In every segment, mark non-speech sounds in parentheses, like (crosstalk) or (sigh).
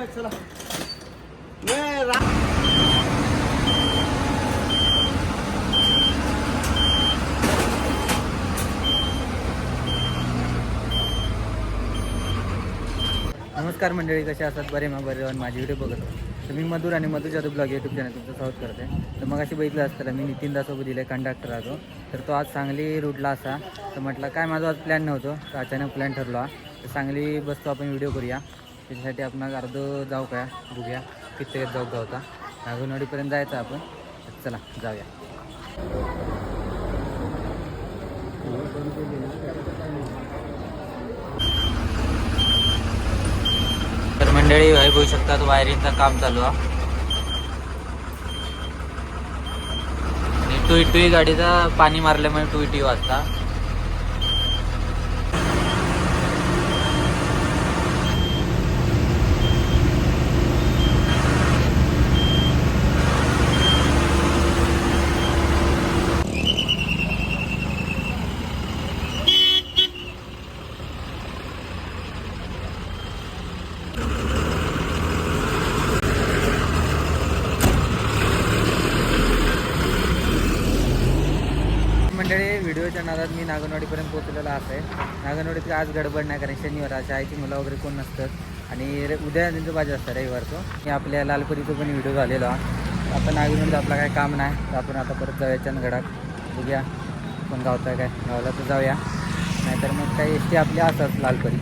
जाऊया चला. नमस्कार मंडळी कसे असतात? बरे मग बरे माझी व्हिडिओ बघत तर मी मधुर आणि Madhur Jadhav blog YouTube channel तुमचं स्वागत करते. तर मग अशी बघितलं असतं मी नितीन दासोबत दिले कंडक्टर आलो तर तो आज सांगली रूटला असा. तर म्हटलं काय माझा आज प्लॅन नव्हतो तर अचानक प्लॅन ठरला तर सांगली बसतो आपण व्हिडिओ करूया. त्याच्यासाठी आपण आज अर्ध जाऊ काय बघूया. कित्येक जाऊ का होता नागोनवाडीपर्यंत जायचं आपण. चला जाऊया. तर मंडळी हे बघू शकतात वायरिंगचं काम चालू आहे. आणि टू टुई गाडीचा पाणी मारल्यामुळे टू टुई वाजता. मंडळी नादात मी नागनवाडीपर्यंत पोहोचलेला आहे. नागनवाडीत आज गडबड नाही कारण शनिवार आज शाळेची मुलं वगैरे कोण नसतात. आणि रे- उद्या त्यांचं बाजार असतं रविवारचं. मी आपल्या लालपरीचं पण व्हिडिओ झालेला आता नागनवाडीत आपला काय काम नाही. तर आपण आता परत जाऊया चंदगडात. बघूया पण गावता काय. गावाला तर जाऊया. नाहीतर मग काही एस टी आपली असतात लालपरी.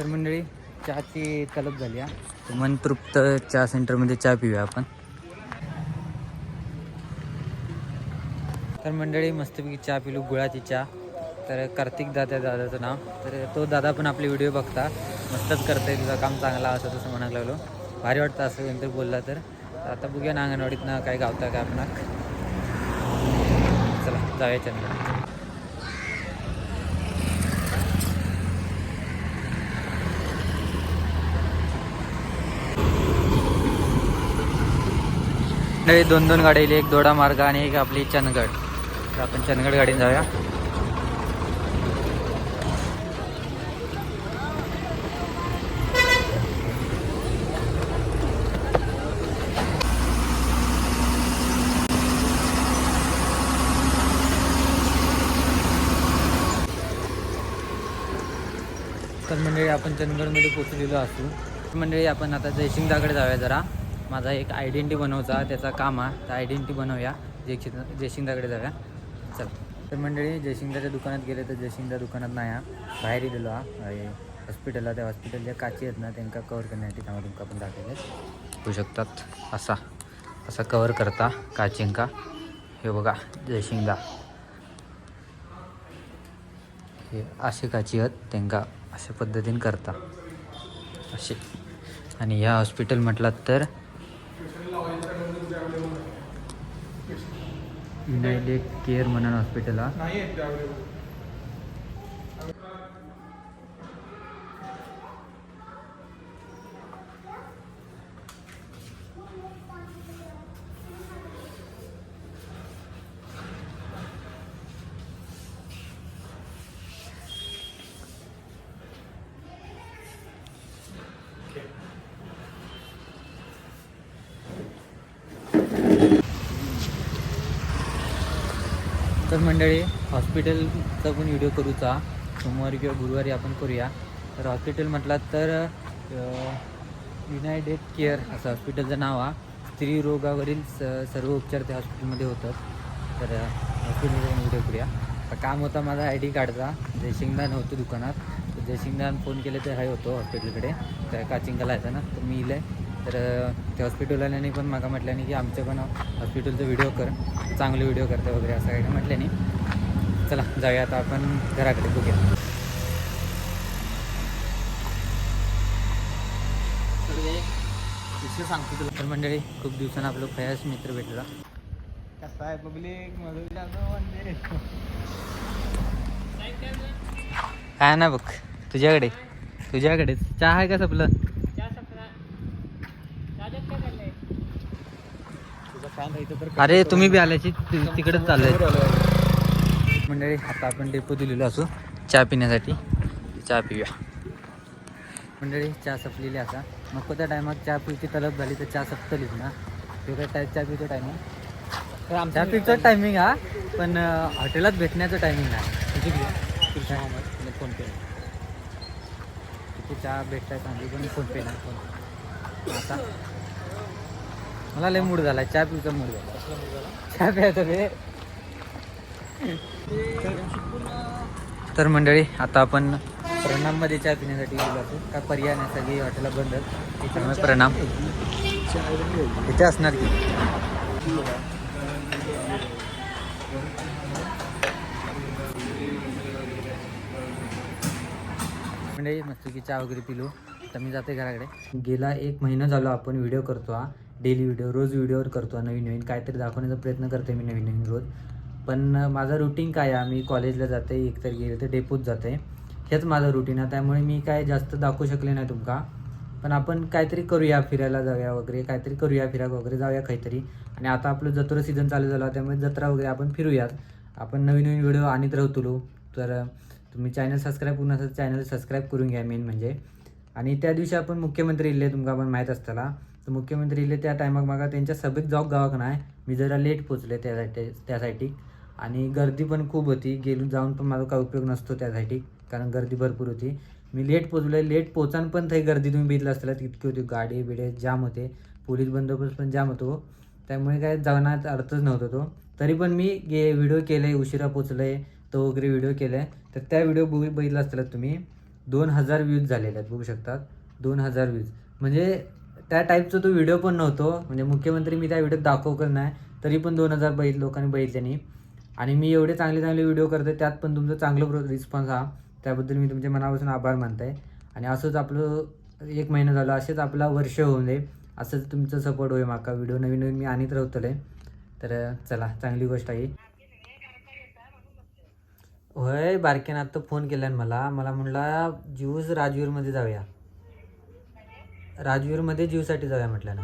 तर मंडळी चहाची तलब झाली हा. मन मनतृप्त चहा सेंटरमध्ये चहा पिऊया आपण. तर मंडळी मस्तपैकी चहा पिलू गुळाची चहा. तर कार्तिक दादा दादाचं नाव. तर तो दादा पण आपले व्हिडिओ बघता. मस्तच करतंय तुझं काम चांगला असं तसं म्हणायला लागलो. भारी वाटतं असं कोणतरी बोलला तर. आता बघूया ना अंगणवाडीतनं काय गावता काय आपण. चला जाऊया चंद्र. दोन दोन गाड्या येईल एक दोडा मार्ग आणि एक आपली चंदगड. तर आपण चंदगड गाडीने जाऊया. तर मंडळी आपण चंदगडमध्ये पोचलेलो असू. तर मंडळी आपण आता जयशिंगदाकडे जाऊया जरा. माझा एक आयडेंटिटी बनवचा त्याचा काम आहे. तर आयडेंटिटी बनवूया. जयसिंग जयशिंगदाकडे जाऊया. चल. तर मंडळी जयसिंगदाच्या दुकानात गेले तर जयसिंगदा दुकानात नाही हा. बाहेर गेलो हा. हॉस्पिटलला त्या हॉस्पिटलच्या काची आहेत ना त्यांना कवर करण्यासाठी त्यामुळे तुमका पण दाखवले होऊ शकतात असा असा कवर करता काचिंका. हे बघा जयसिंगदा. हे असे काची आहेत त्यांना अशा पद्धतीने करता. असे. आणि ह्या हॉस्पिटल म्हटलात तर युनायटेड केअर म्हणून हॉस्पिटल हा मंडळी. हॉस्पिटलचा पण व्हिडिओ करूचा. सोमवारी किंवा गुरुवारी आपण करूया. तर हॉस्पिटल म्हटलात तर युनायटेड केअर असं हॉस्पिटलचं नाव आहे स्त्री रोगावरील स सर्व उपचार त्या हॉस्पिटलमध्ये होतात. तर हॉस्पिटलचा व्हिडिओ करूया. तर काम होता माझा आय डी कार्डचा. जयशिंगदान होतो दुकानात. तर जयसिंगदान फोन केले तर हाय होतो हॉस्पिटलकडे. त्या काचिंगाला येतं ना तर मी इले तर त्या हॉस्पिटलवाल्याने पण मागा म्हटल्याने की आमच्या पण हॉस्पिटलचा व्हिडिओ कर चांगले व्हिडिओ करते वगैरे असं काही म्हटल्याने चला जाऊया आता आपण घराकडे बघूया. सांगतो तुला तर मंडळी खूप दिवसानं आपलं फयास मित्र भेटला. कसा आहे पब्लिक? मधुर काय ना बघ तुझ्याकडे तुझ्याकडेच. चहा आहे का सपलं? अरे तुम्ही बी आल्याची तिकडेच चाललंय मंडळी आता आपण डेपो दिलेलो असू. चहा पिण्यासाठी. चहा पिऊया. मंडळी चहा सपलेली असा नको त्या टायमात चहा पिऊची तलब झाली तर चहा सपतलीच ना. ते काय त्या चहा पिऊचं टायमिंग तर चहा आमच्या टायमिंग हा. पण हॉटेलात भेटण्याचं टायमिंग नाही. किती कृष्ण मोहम्मद फोन पे तिथे चहा भेटताय चांगली पण फोनपे नाही. फोन आता मला लय मूड झाला चहा पिऊचा मूड झाला. चहा प्यायचं रे. तर मंडळी आता आपण प्रणाममध्ये चहा पिण्यासाठी गेलो असो काय पर्याय नाही सगळी हॉटेला बंद त्यामुळे प्रणाम. इथे असणार की? म्हणजे मस्त की चहा वगैरे पिलो. तर मी जाते घराकडे. गेला एक महिना झालो आपण व्हिडिओ करतो हा. डेली व्हिडिओ रोज व्हिडिओवर करतो नवीन नवीन काहीतरी दाखवण्याचा प्रयत्न करते मी नवीन नवीन रोज. पण माझा रुटीन काय आहे? मी कॉलेजला जाते एकतर गेले तर डेपोत जाते हेच माझं रुटीन आहे. त्यामुळे मी काय जास्त दाखवू शकले नाही तुमका. पण आपण काहीतरी करूया फिरायला जाऊया वगैरे काहीतरी करूया फिरायला वगैरे जाऊया काहीतरी. आणि आता आपलं जत्रा सीझन चालू झाला त्यामुळे जत्रा वगैरे आपण फिरूयात. आपण नवीन नवीन व्हिडिओ आणत राहतो तर तुम्ही चॅनल सबस्क्राईब करून असं चॅनल सबस्क्राईब करून घ्या मेन म्हणजे. आणि त्या दिवशी आपण मुख्यमंत्री इल्ले तुमका पण माहीत असताना तर मुख्यमंत्री इले त्या टायमाक मागा त्यांच्या सभेत जाऊ गावाक नाही मी जरा लेट पोचले त्यासाठी त्यासाठी. आणि गर्दी पण खूप होती. गेलो जाऊन पण माझा काही उपयोग नसतो त्यासाठी. कारण गर्दी भरपूर होती. मी लेट पोचलोय लेट पोचान पण थंय गर्दी तुम्ही बघितलं असताना तितकी होती गाडी बिडे जाम होते. पोलीस बंदोबस्त पण जाम होतो. त्यामुळे काय जाण्यात अर्थच नव्हता तो. तरी पण मी गे व्हिडिओ केले उशिरा पोचलोय तो वगैरे व्हिडिओ केले तर त्या व्हिडिओ बघ बघितला असताना तुम्ही. दोन हजार व्ह्यूज झालेले आहेत. बघू शकतात. दोन हजार व्ह्यूज म्हणजे त्या टाईपचा तो व्हिडिओ पण नव्हतो. म्हणजे मुख्यमंत्री मी त्या व्हिडिओत दाखवलं नाही तरी पण दोन हजार बैल लोकांनी बघितले आणि मी एवढे चांगले चांगले व्हिडिओ करते त्यात पण तुमचं चांगलं रिस्पॉन्स हा. त्याबद्दल मी तुमच्या मनापासून आभार मानते आणि असंच आपलं एक महिना झाला असेच आपला वर्ष होऊन दे. असंच तुमचं सपोर्ट होईल माका व्हिडिओ नवीन नवीन मी आणत राहतले तर चला चांगली गोष्ट आहे होय बारक्यानं आत्ता फोन केला मला. मला म्हणला ज्यूस राजवीरमध्ये जाऊया. राजवीरमध्ये जीवसाठी जाऊया म्हटलं ना.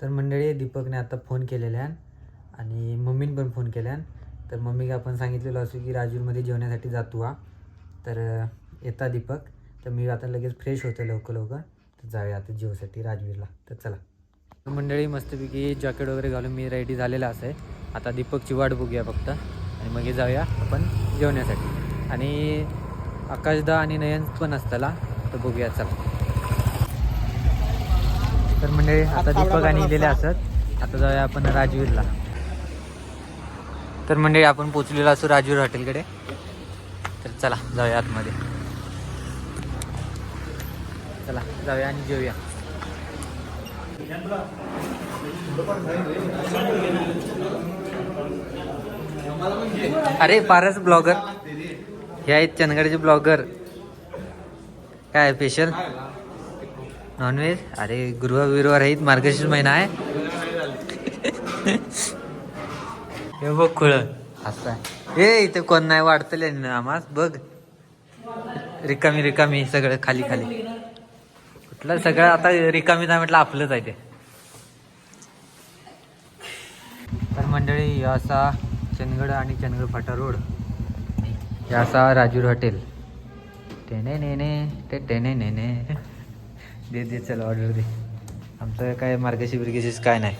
तर मंडळी दीपकने आता फोन केलेल्या आणि मम्मीने पण फोन केल्यान तर मम्मीला आपण सांगितलेलं असू की राजवीरमध्ये जेवण्यासाठी जातो हा तर येता दीपक. तर मी आता लगेच फ्रेश होतो लवकर लवकर. तर जाऊया आता जीवसाठी राजवीरला. तर चला. तर मंडळी मस्तपैकी जॅकेट वगैरे घालून मी रेडी झालेला आहे आता दीपकची वाट बघूया फक्त. आणि मग जाऊया आपण जेवण्यासाठी. आणि आकाशदा आणि नयन पण असताला. तर बघूया चला. तर म्हणजे आता दीपक आणि इलेले असत. आता जाऊया आपण राजवीरला. तर म्हणजे आपण पोचलेलो असू राजवीर हॉटेलकडे. तर चला जाऊया आतमध्ये. चला जाऊया आणि जेऊया. अरे पारस ब्लॉगर. हे आहेत चंदगडचे ब्लॉगर. काय स्पेशल नॉनव्हेज अरे गुरुवार गुरुवार आहेत मार्गशीर्ष महिना आहे. (laughs) हे बघ खुळ. असं आहे. ए इथे कोण नाही वाढतले ना आम्हास. बघ. रिकामी रिकामी सगळं खाली खाली. कुठलं सगळं आता रिकामी नाही म्हटलं आपलंच आहे ते. तर मंडळी असा चंदगड आणि चंदगड फाटा रोड. असा राजूर हॉटेल. टेने नेने ते टेने नेने दे दे चल ऑर्डर दे. आमचं काय मार्गशी बिर्गशीच काय नाही.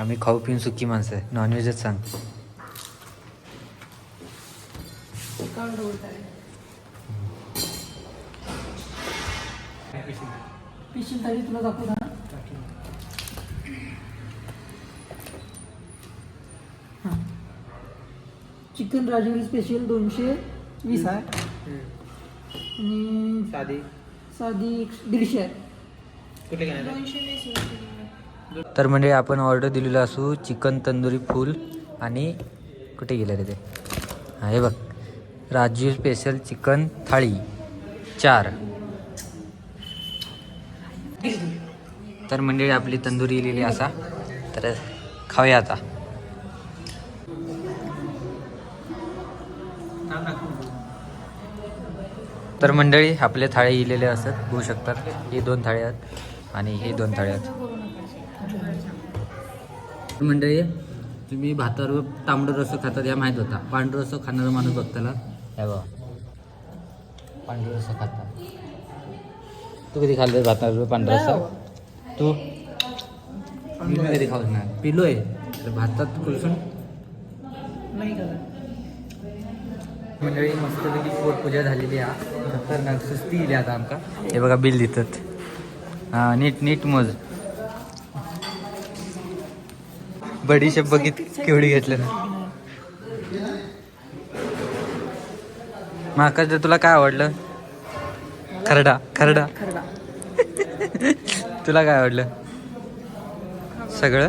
आम्ही खाऊ पिऊन सुकी माणसं आहे. नॉनव्हेजच सांग. हां. चिकन राजगिरी स्पेशल दोनशे वीस आहे. आणि साधी. साधी दीडशे. आहे? कुठे घेणार तर म्हणजे आपण ऑर्डर दिलेलं असू चिकन तंदुरी फुल आणि कुठे गेलं रे ते? हा हे बघ. Raju special chicken thali. चार. तर म्हणजे आपली तंदुरी लिहिलेली असा. तर खाऊया आता. तर मंडळी आपले थाळे इलेले असतात बघू शकतात. हे दोन थाळे आहेत आणि हे दोन थाळे आहेत. मंडळी तुम्ही भातावर तांबडं रस्सं खातात या माहीत होता. पांढरं रस्सं खाणारा माणूस बघताला. हे बघा. पांढरं रस्सं खातात. तू कधी खाल्लं भात पांढरा रस्सा तू? मी कधी खाऊ नाही. पिलोय. तर भातात कुलसून? नाही मंडळी मस्तपैकी पोटपूजा झालेली आहे. खतरनाक सुस्ती दिली आता आमका. हे बघा बिल देतात. हा नीट नीट मोज. बडीशेप बघित केवढी घेतलं ना. महाकाश तुला काय आवडलं? खरडा खरडा. खरडा (laughs) तुला काय आवडलं? सगळं?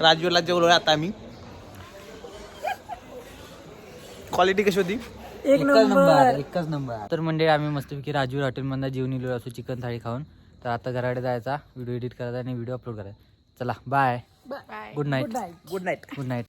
राजवीरला जेवलो आता आम्ही. क्वालिटी कशी होती? एक नंबर. एकच नंबर. तर म्हणजे आम्ही मस्तपैकी राजूर हॉटेलमधनं जेवण येलो असो चिकन थाळी खाऊन. तर आता घराकडे जायचा व्हिडिओ एडिट करायचा आणि व्हिडिओ अपलोड करायचा. चला bye bye good night good night good night